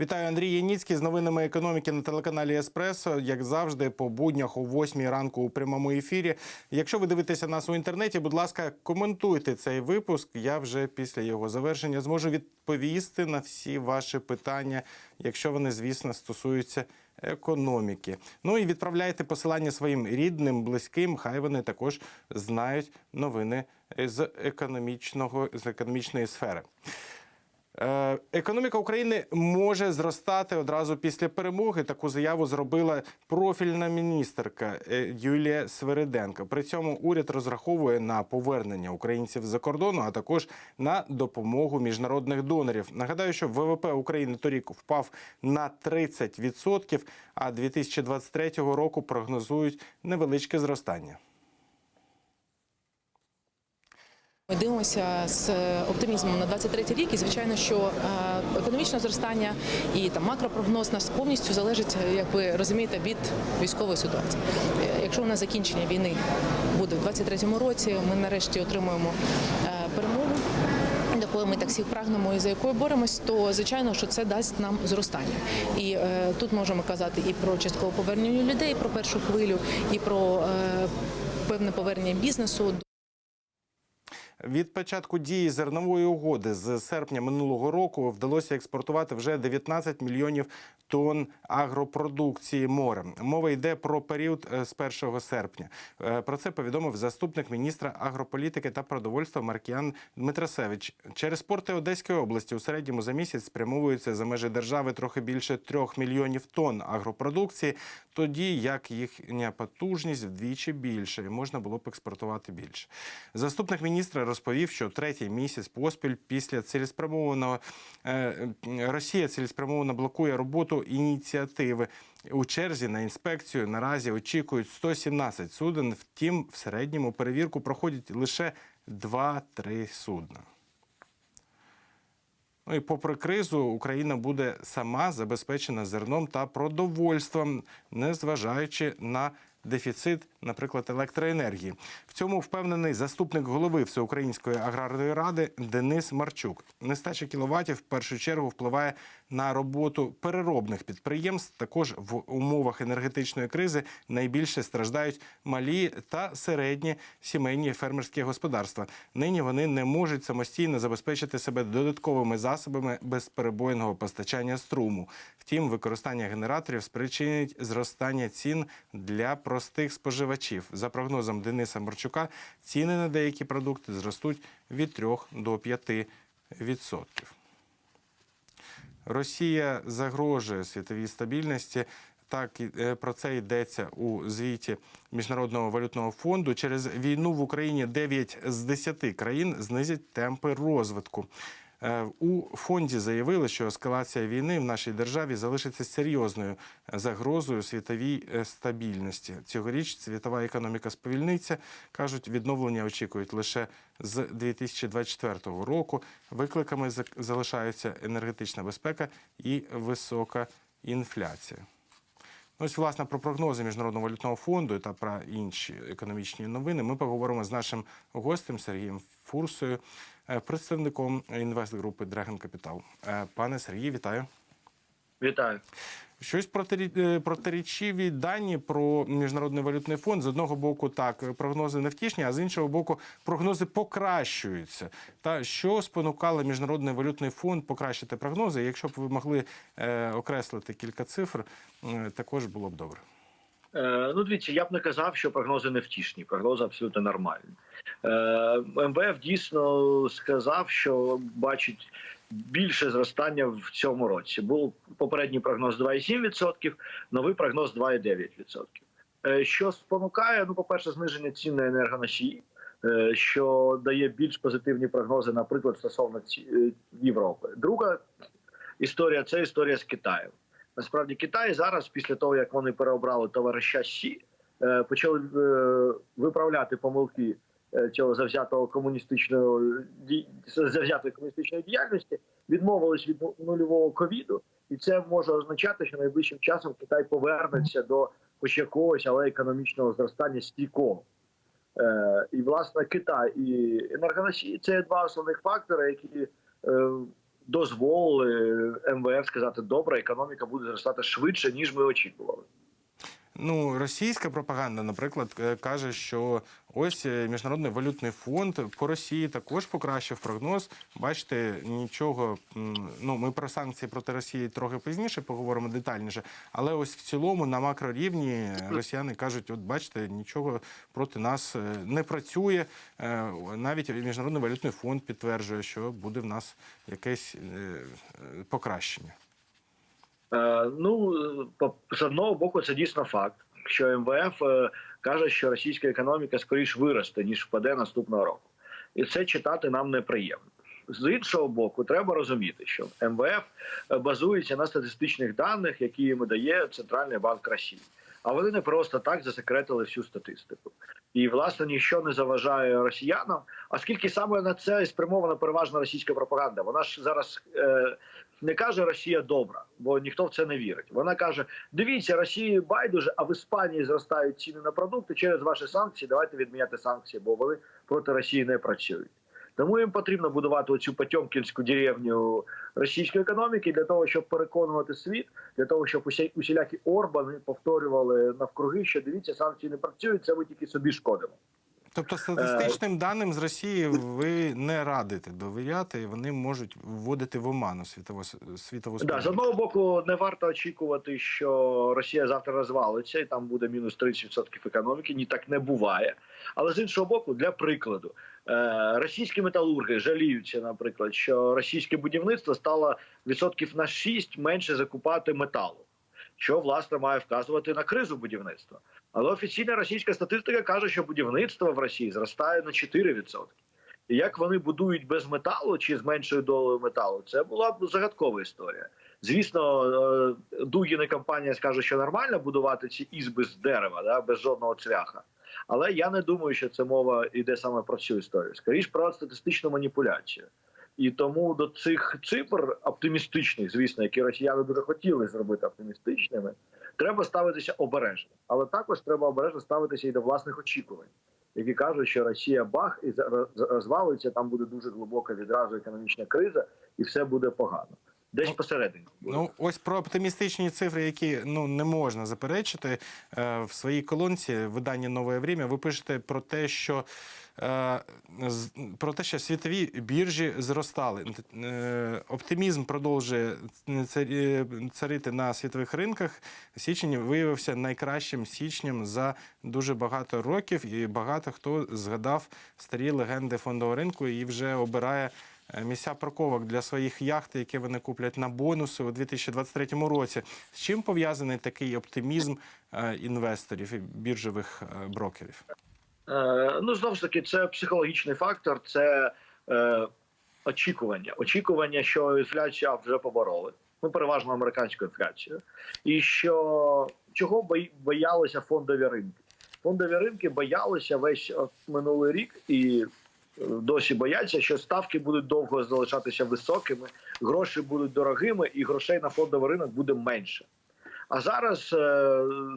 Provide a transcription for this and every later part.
Вітаю Андрій Яніцький з новинами економіки на телеканалі Еспресо. Як завжди, по буднях о 8 ранку у прямому ефірі. Якщо ви дивитеся нас у інтернеті, будь ласка, коментуйте цей випуск. Я вже після його завершення зможу відповісти на всі ваші питання, якщо вони, звісно, стосуються економіки. Ну і відправляйте посилання своїм рідним, близьким. Хай вони також знають новини з економічного з економічної сфери. Е, Економіка України може зростати одразу після перемоги. Таку заяву зробила профільна міністерка е, Юлія Свериденко. При цьому уряд розраховує на повернення українців з-за кордону, а також на допомогу міжнародних донорів. Нагадаю, що ВВП України торік впав на 30%, а 2023 року прогнозують невеличке зростання. Ми дивимося з оптимізмом на 23 рік, і звичайно, що е, економічне зростання і там макропрогноз нас повністю залежить, е, як ви розумієте, від військової ситуації. Е, Якщо у нас закінчення війни буде в 23-му році, ми нарешті отримуємо е, перемогу. До якої ми так всіх прагнемо і за якою боремось, то звичайно, що це дасть нам зростання. І е, тут можемо казати і про часткове повернення людей, про першу хвилю, і про е, певне повернення бізнесу. Від початку дії зернової угоди з серпня минулого року вдалося експортувати вже 19 мільйонів тонн агропродукції морем. Мова йде про період е, з 1 серпня. Е, Про це повідомив заступник міністра агрополітики та продовольства Маркіян Дмитрасевич. Через порти Одеської області у середньому за місяць спрямовується за межі держави трохи більше 3 мільйонів тонн агропродукції, тоді як їхня потужність вдвічі більше і можна було б експортувати більше. Заступник міністра розповів, що третій місяць поспіль після цілеспрямованого е, Росія цілеспрямовано блокує роботу ініціативи. У черзі на інспекцію наразі очікують 117 суден. Втім, в середньому перевірку проходять лише 2-3 судна. Ну і попри кризу, Україна буде сама забезпечена зерном та продовольством, незважаючи на дефіцит, наприклад, електроенергії. В цьому впевнений заступник голови Всеукраїнської аграрної ради Денис Марчук. Нестача кіловатів в першу чергу впливає на роботу переробних підприємств. Також в умовах енергетичної кризи найбільше страждають малі та середні сімейні фермерські господарства. Нині вони не можуть самостійно забезпечити себе додатковими засобами безперебойного постачання струму. Втім, використання генераторів спричинить зростання цін для простих споживачів. За прогнозом Дениса Марчука, ціни на деякі продукти зростуть від 3 до 5 відсотків. Росія загрожує світовій стабільності. Так е, про це йдеться у звіті Міжнародного валютного фонду. Через війну в Україні 9 з 10 країн знизять темпи розвитку. Е, У фонді заявили, що ескалація війни в нашій державі залишиться серйозною загрозою світовій е, стабільності. Цьогоріч світова економіка сповільниться. кажуть, відновлення очікують лише з 2024 року. Викликами залишаються енергетична безпека і висока інфляція. Ну, Ось, власне, про прогнози Міжнародного валютного фонду та про інші економічні новини ми поговоримо з нашим гостем Сергієм Фурсою, е, представником інвестгрупи Dragon Capital. Е, Пане Сергій, вітаю. Вітаю. Щось е, протирічиві дані про міжнародний валютний фонд. З одного боку, так прогнози невтішні, а з іншого боку, прогнози покращуються. Та що спонукало міжнародний валютний фонд покращити прогнози? Якщо б ви могли е, окреслити кілька цифр, е, також було б добре. Е, ну, дивіться, я б не казав, що прогнози невтішні, прогнози абсолютно нормальні. Е, МВФ дійсно сказав, що бачить більше зростання в цьому році. Був попередній прогноз 2,7%, новий прогноз 2,9%. Е, що спонукає? Ну, по-перше, зниження цін на енергоносії, е, що дає більш позитивні прогнози, наприклад, стосовно ці- е, Європи. Друга історія це історія з Китаєм. Насправді Китай зараз, після того як вони переобрали товариша Сі, почали виправляти помилки цього завзятого комуністичного ді- завзятої комуністичної діяльності, відмовились від ну- нульового ковіду, і це може означати, що найближчим часом Китай повернеться до хоч якогось, але економічного зростання стійкого. Е, і власне Китай і енергоносії це два основних фактори, які е, дозволили МВФ сказати, добре, економіка буде зростати швидше ніж ми очікували. Ну, російська пропаганда, наприклад, е, каже, що ось е, міжнародний валютний фонд по Росії також покращив прогноз. Бачите, нічого. Ну, ми про санкції проти Росії трохи пізніше поговоримо детальніше. Але ось в цілому на макрорівні е, росіяни кажуть: от бачите, нічого проти нас е, не працює. Навіть міжнародний валютний фонд підтверджує, що буде в нас якесь покращення. Е, ну з одного боку, це дійсно факт, що МВФ е, каже, що російська економіка скоріш виросте ніж впаде наступного року, і це читати нам неприємно. З іншого боку, треба розуміти, що МВФ е, базується на статистичних даних, які йому дає Центральний банк Росії. А вони не просто так засекретили всю статистику. І власне ніщо не заважає росіянам, оскільки саме на це спрямована переважно російська пропаганда. Вона ж зараз е, не каже Росія добра, бо ніхто в це не вірить. Вона каже: дивіться, Росії байдуже, а в Іспанії зростають ціни на продукти через ваші санкції. Давайте відміняти санкції, бо вони проти Росії не працюють. Тому їм потрібно будувати оцю потьомкінську деревню російської економіки для того, щоб переконувати світ, для того, щоб усі, усілякі Орбани повторювали навкруги, що дивіться, санкції не працюють, це ви тільки собі шкодимо. Тобто статистичним даним з Росії ви не радите довіряти, і вони можуть вводити в оману світову світову Да, з одного боку, не варто очікувати, що Росія завтра розвалиться і там буде мінус 30% економіки. Ні, так не буває. Але з іншого боку, для прикладу, е, російські металурги жаліються, наприклад, що російське будівництво стало відсотків на 6 менше закупати металу, що власне має вказувати на кризу будівництва. Але офіційна російська статистика каже, що будівництво в Росії зростає на 4%. Як вони будують без металу чи з меншою долею металу, це була б загадкова історія. Звісно, е, Дугін і компанія скаже, що нормально будувати ці ізби з дерева, да, без жодного цвяха. Але я не думаю, що це мова йде саме про цю історію. Скоріш про статистичну маніпуляцію. І тому до цих цифр оптимістичних, звісно, які росіяни дуже хотіли зробити оптимістичними, треба ставитися обережно. Але також треба обережно ставитися і до власних очікувань, які кажуть, що Росія бах і розвалиться, там буде дуже глибока відразу економічна криза, і все буде погано. Десь Ну, посередині. Ну ось про оптимістичні цифри, які ну не можна заперечити Е, в своїй колонці видання Нове Время. Ви пишете про те, що е, про те, що світові біржі зростали. Е, Оптимізм продовжує царити на світових ринках. Січень виявився найкращим січнем за дуже багато років, і багато хто згадав старі легенди фондового ринку і вже обирає. Е, Місця парковок для своїх яхт, які вони куплять на бонуси у 2023 році. З чим пов'язаний такий оптимізм е, інвесторів і біржових е, брокерів? Ну знову ж таки, це психологічний фактор, це е, очікування. Очікування, що інфляція вже побороли. Ну, переважно американську інфляцію. І що чого боялися фондові ринки? Фондові ринки боялися весь минулий рік і досі бояться, що ставки будуть довго залишатися високими, гроші будуть дорогими, і грошей на фондовий ринок буде менше. А зараз е,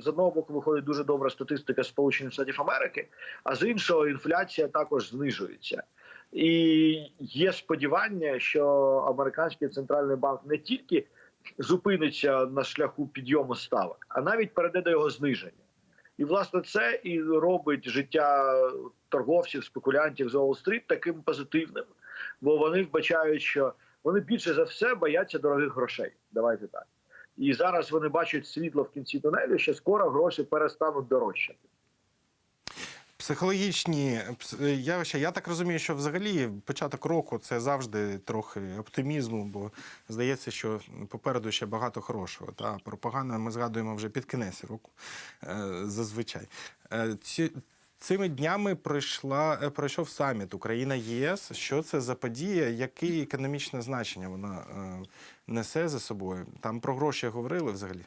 з одного боку виходить дуже добра статистика Сполучених Штатів Америки, а з іншого інфляція також знижується. І є сподівання, що американський центральний банк не тільки зупиниться на шляху підйому ставок, а навіть перейде до його зниження. І власне це і робить життя торговців, спекулянтів з Уолл-стріт таким позитивним, бо вони вбачають, що вони більше за все бояться дорогих грошей. Давайте так. І зараз вони бачать світло в кінці тунелю, що скоро гроші перестануть дорожчати. Психологічні пс- е, явища. Я так розумію, що взагалі початок року це завжди трохи оптимізму, бо здається, що попереду ще багато хорошого. Та про погане ми згадуємо вже під кінець року е, зазвичай. Е, Цими днями пройшла пройшов саміт Україна ЄС. Що це за подія? Яке економічне значення вона несе за собою? Там про гроші говорили взагалі.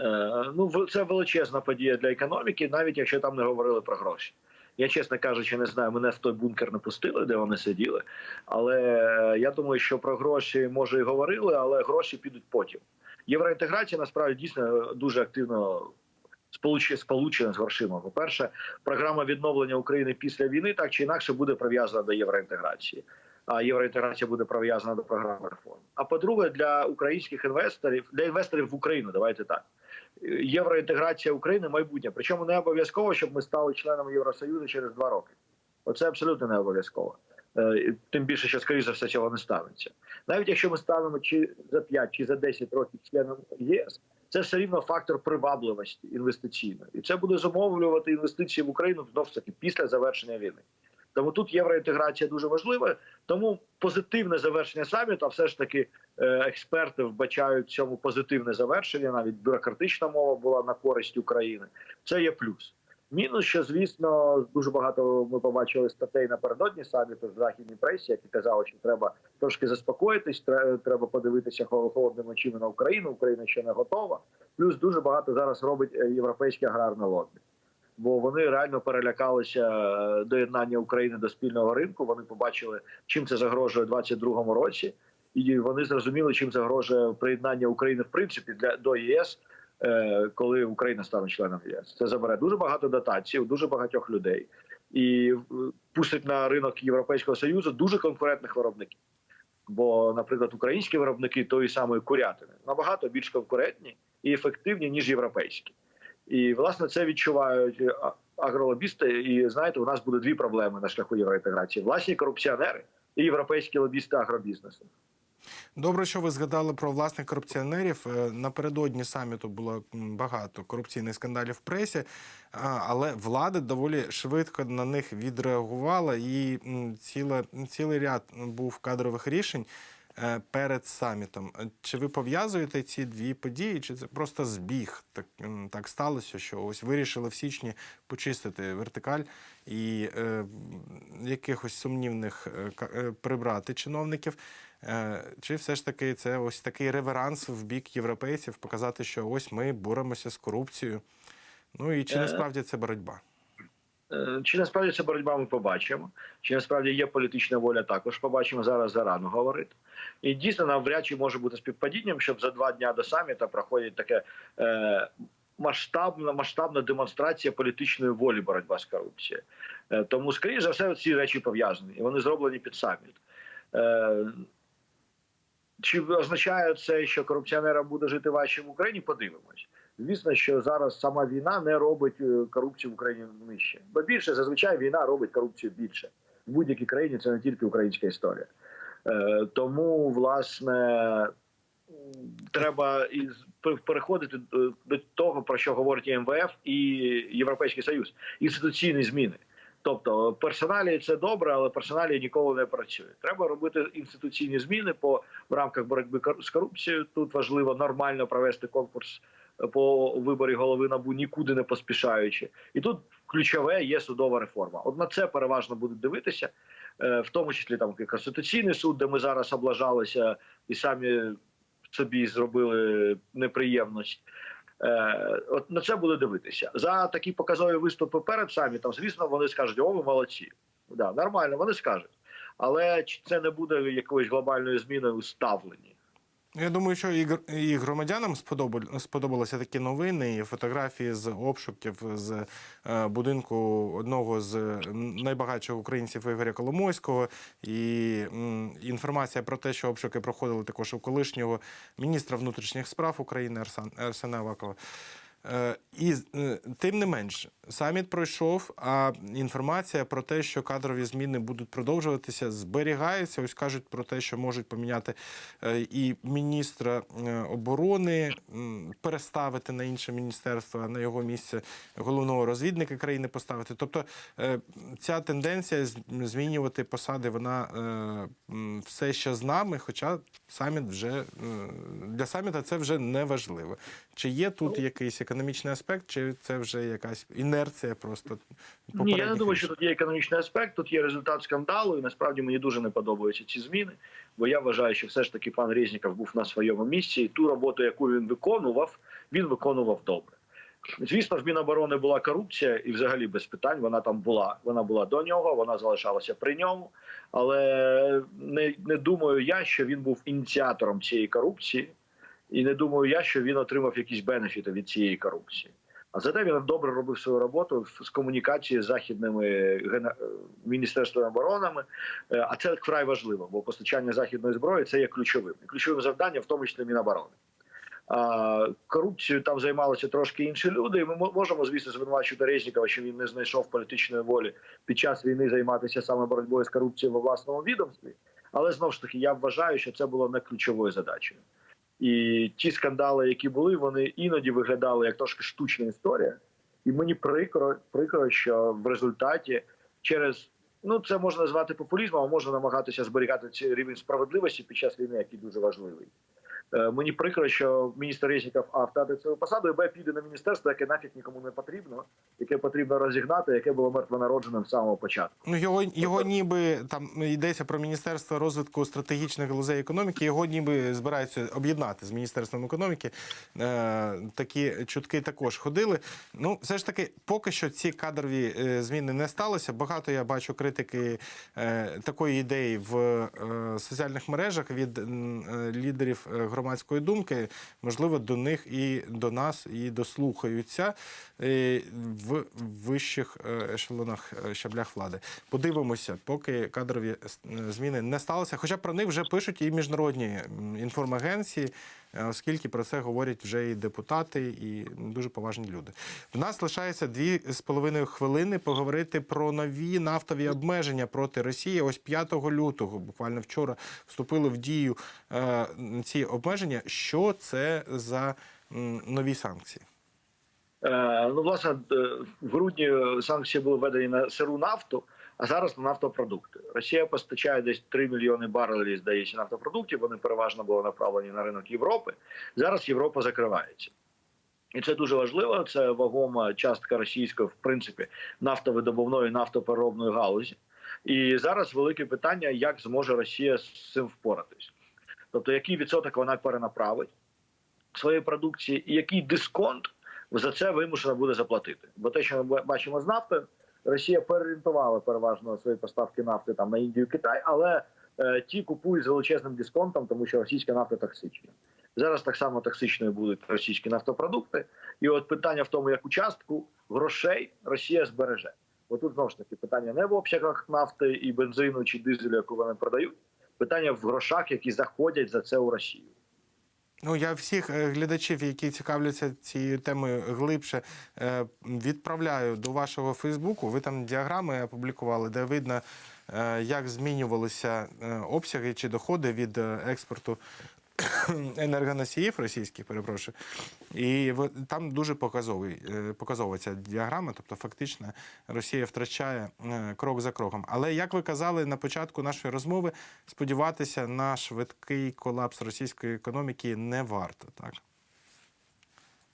Е, ну, це величезна подія для економіки, навіть якщо там не говорили про гроші. Я, чесно кажучи, не знаю, мене в той бункер не пустили, де вони сиділи. Але е, я думаю, що про гроші може і говорили, але гроші підуть потім. Євроінтеграція насправді дійсно дуже активно сполуче- сполучена з грошима. По-перше, програма відновлення України після війни так чи інакше буде прив'язана до євроінтеграції. а євроінтеграція буде прив'язана до програми реформ. А по-друге, для українських інвесторів, для інвесторів в Україну, давайте так. Євроінтеграція України майбутнє. Причому не обов'язково, щоб ми стали членами Євросоюзу через два роки. Оце абсолютно не обов'язково. Е, Тим більше, що скоріше за все цього не станеться. Навіть якщо ми станемо чи за 5, чи за 10 років членом ЄС, це все рівно фактор привабливості інвестиційної, і це буде зумовлювати інвестиції в Україну знов таки після завершення війни. Тому тут євроінтеграція дуже важлива. Тому позитивне завершення саміту, а все ж таки е, експерти вбачають цьому позитивне завершення. Навіть бюрократична мова була на користь України. Це є плюс. Мінус, що звісно, дуже багато ми побачили статей напередодні саміту в західній пресі, які казали, що треба трошки заспокоїтись, треба подивитися холодними очима на Україну. Україна ще не готова. Плюс дуже багато зараз робить е, європейське аграрне лобі. Бо вони реально перелякалися е, доєднання України до спільного ринку. Вони побачили, чим це загрожує у 2022 році, і вони зрозуміли, чим загрожує приєднання України в принципі для до ЄС, е, коли Україна стане членом ЄС. Це забере дуже багато дотацій, у дуже багатьох людей і е, пустить на ринок Європейського союзу дуже конкурентних виробників. Бо, наприклад, українські виробники тої самої курятини набагато більш конкурентні і ефективні ніж європейські. І власне це відчувають е, агролобісти. І знаєте, у нас буде дві проблеми на шляху євроінтеграції: власні корупціонери і європейські лобісти агробізнесу. Добре, що ви згадали про власних корупціонерів. Е, Напередодні саміту було багато корупційних скандалів в пресі, але влада доволі швидко на них відреагувала, і ціле, цілий ряд був кадрових рішень перед самітом. Е, Чи ви пов'язуєте ці дві події, чи це просто збіг? Так, так сталося, що ось вирішили в січні почистити вертикаль і е, якихось сумнівних е, е, прибрати чиновників. Е, Чи все ж таки це ось такий реверанс в бік європейців, показати, що ось ми боремося з корупцією? Ну і чи Е. насправді це боротьба? Е, Чи насправді це боротьба ми побачимо? Чи насправді є політична воля? Також побачимо зараз зарано говорити. І дійсно навряд чи може бути співпадінням, щоб за два дня до саміта проходить таке е, масштабна масштабна демонстрація політичної волі боротьба з корупцією. Е, тому, скоріше за все, ці речі пов'язані, і вони зроблені під саміт. Е, чи означає це, що корупціонерам буде жити важче в Україні? Подивимось. Звісно, що зараз сама війна не робить е, корупцію в Україні нижче. Бо більше зазвичай війна робить корупцію більше в будь-якій країні. Це не тільки українська історія. Е, тому, власне, треба і переходити до- до того, про що говорить МВФ і Європейський Союз. Інституційні зміни. Тобто персоналі це добре, але персоналі ніколи не працює. Треба робити інституційні зміни по в рамках боротьби з корупцією. Тут важливо нормально провести конкурс е, по виборі голови набу, нікуди не поспішаючи. І тут ключове є судова реформа. От на це переважно будуть дивитися, е, в тому числі там конституційний суд, де ми зараз облажалися і самі собі зробили неприємність. Е, От на це буде дивитися за такі показові виступи перед самітом. Звісно, вони скажуть, о, ви молодці. Да, нормально, вони скажуть. Але чи це не буде якоюсь глобальною зміною у ставленні? Я думаю, що і, гр- і громадянам сподобал- сподобалися такі новини, і фотографії з обшуків з е, будинку одного з найбагатших українців Ігоря Коломойського, і інформація про те, що обшуки проходили також у колишнього міністра внутрішніх справ України Арсен, Арсена Авакова. Е, І е, тим не менш, саміт пройшов, а інформація про те, що кадрові зміни будуть продовжуватися, зберігається. Ось кажуть про те, що можуть поміняти е, і міністра е, оборони, переставити на інше міністерство, а на його місце головного розвідника країни поставити. Тобто е, ця тенденція змінювати посади, вона все ще з нами, хоча саміт вже для саміта це вже не важливо. Чи є тут якийсь економічний аспект, чи це вже якась інерція просто Ні, я не думаю, що тут є економічний аспект. Тут є результат скандалу, і насправді мені дуже не подобаються ці зміни. Бо я вважаю, що все ж таки пан Резніков був на своєму місці, і ту роботу, яку він виконував, він виконував добре. Звісно, в Міноборони була корупція, і взагалі без питань вона там була. Вона була до нього, вона залишалася при ньому. Але не, не думаю я, що він був ініціатором цієї корупції, і не думаю я, що він отримав якісь бенефіти від цієї корупції. А зате він добре робив свою роботу з комунікації з західними гена- е, міністерствами оборонами. Е, А це вкрай важливо, бо постачання західної зброї це є ключовим. І ключовим завданням, в тому числі Міноборони. Корупцією там займалися трошки інші люди. І ми можемо, звісно, звинувачувати Резнікова, що він не знайшов політичної волі під час війни займатися саме боротьбою з корупцією во власному відомстві. Але знову ж таки, я вважаю, що це було не ключовою задачею. І ті скандали, які були, вони іноді виглядали як трошки штучна історія. І мені прикро, прикро, що в результаті через ну це можна назвати популізмом, а можна намагатися зберігати цей рівень справедливості під час війни, який дуже важливий. Е, Мені прикро, що міністр Резніков А втратив свою посаду, і Б піде на міністерство, яке нафіг нікому не потрібно, яке потрібно розігнати, яке було мертвонародженим з самого початку. Ну його його ніби там йдеться про міністерство розвитку стратегічних галузей економіки. Його ніби збираються об'єднати з міністерством економіки. Е, такі чутки також ходили. Ну, все ж таки, поки що ці кадрові е, зміни не сталося. Багато я бачу критики е, такої ідеї в е, соціальних мережах від е, лідерів е, громадської думки. Можливо, до них і до нас і дослухаються е, в вищих е, ешелонах е, щаблях влади. Подивимося, поки кадрові зміни не сталися. Хоча про них вже пишуть і міжнародні інформагенції, оскільки про це говорять вже і депутати, і дуже поважні люди. В нас лишається дві з половиною хвилини поговорити про нові нафтові обмеження проти Росії. Ось 5 лютого, буквально вчора, вступили в дію е, ці обмеження. Що це за нові санкції? Е, ну, власне, е, в грудні е, санкції були введені на сиру нафту, а зараз на нафтопродукти. Росія постачає десь 3 мільйони барелів, здається, нафтопродуктів. Вони переважно були направлені на ринок Європи. Зараз Європа закривається. І це дуже важливо. Це вагома частка російської, в принципі, нафтовидобувної нафтопереробної галузі. І зараз велике питання, як зможе Росія з цим впоратись. Тобто, який відсоток вона перенаправить своєї продукції, і який дисконт за це вимушена буде заплатити. Бо те, що ми бачимо з нафтою, Росія переорієнтувала переважно свої поставки нафти там на Індію, Китай, але е, ті купують з величезним дисконтом, тому що російська нафта токсична. Зараз так само токсичною будуть російські нафтопродукти. І от питання в тому, яку частку грошей Росія збереже. Бо тут знову ж таки питання не в обсягах нафти і бензину чи дизелю, яку вони продають. Питання в грошах, які заходять за це у Росію. Ну, я всіх е, глядачів, які цікавляться цією темою глибше, е, відправляю до вашого Фейсбуку. Ви там діаграми опублікували, де видно, е, як змінювалися обсяги чи доходи від експорту енергоносіїв російських, перепрошую. І там дуже показовий, е, показова ця діаграма, тобто фактично Росія втрачає е, крок за кроком. Але як ви казали на початку нашої розмови, сподіватися на швидкий колапс російської економіки не варто, так?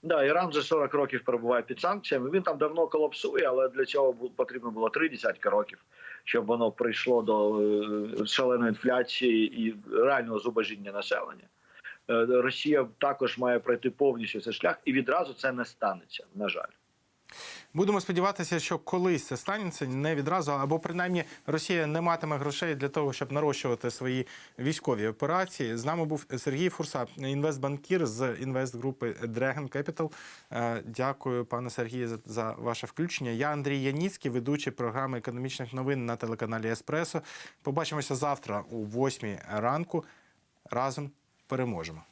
Да, Іран вже 40 років перебуває під санкціями. Він там давно колапсує, але для цього потрібно було три десятки років, щоб воно прийшло до е, шаленої інфляції і реального зубожіння населення. Е, Росія також має пройти повністю цей шлях, і відразу це не станеться. На жаль. Будемо сподіватися, що колись це станеться не відразу, або принаймні Росія не матиме грошей для того, щоб нарощувати свої військові операції. З нами був Сергій Фурса, інвестбанкір з інвестгрупи Dragon Capital. Е, Дякую, пане Сергію, за, ваше включення. Я Андрій Яніцький, ведучий програми економічних новин на телеканалі Еспресо. Побачимося завтра о 8 ранку. Разом переможемо.